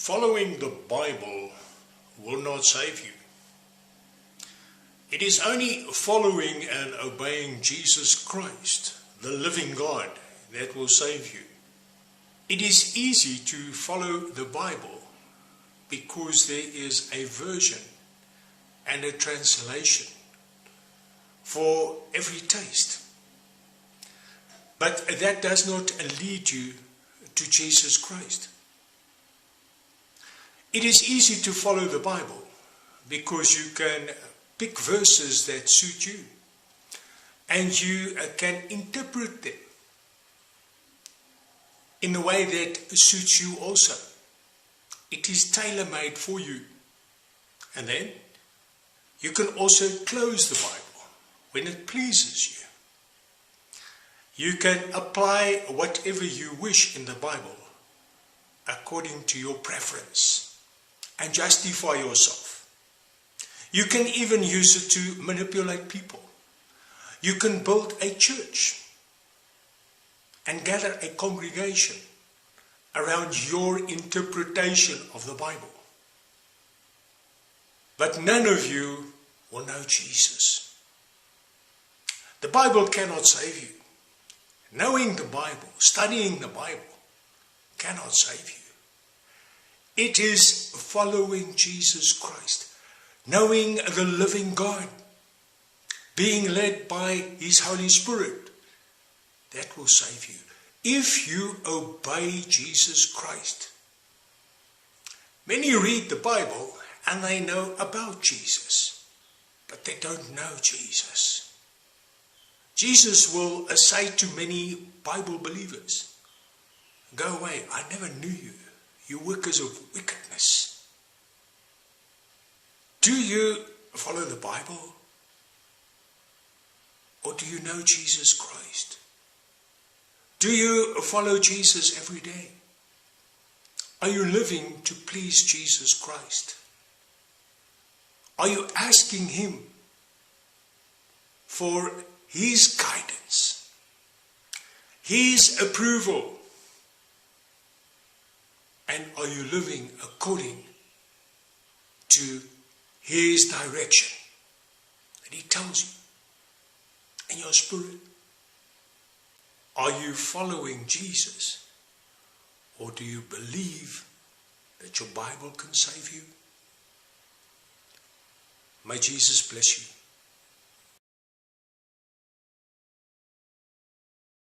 Following the Bible will not save you. It is only following and obeying Jesus Christ, the living God, that will save you. It is easy to follow the Bible because there is a version and a translation for every taste. But that does not lead you to Jesus Christ. It is easy to follow the Bible because you can pick verses that suit you and you uh, can interpret them in a way that suits you also. It is tailor made for you. And then you can also close the Bible when it pleases you. You can apply whatever you wish in the Bible according to your preference and justify yourself. You can even use it to manipulate people. You can build a church and gather a congregation around your interpretation of the Bible. But none of you will know Jesus. The Bible cannot save you. Knowing the Bible, studying the Bible, cannot save you. It is following Jesus Christ, knowing the living God, being led by His Holy Spirit. That will save you. If you obey Jesus Christ. Many read the Bible and they know about Jesus, but they don't know Jesus. Jesus will say to many Bible believers, Go away, I never knew you you workers of wickedness. Do you follow the Bible? Or do you know Jesus Christ? Do you follow Jesus every day? Are you living to please Jesus Christ? Are you asking Him for His guidance, His approval? And are you living according to His direction that He tells you in your spirit? Are you following Jesus? Or do you believe that your Bible can save you? May Jesus bless you.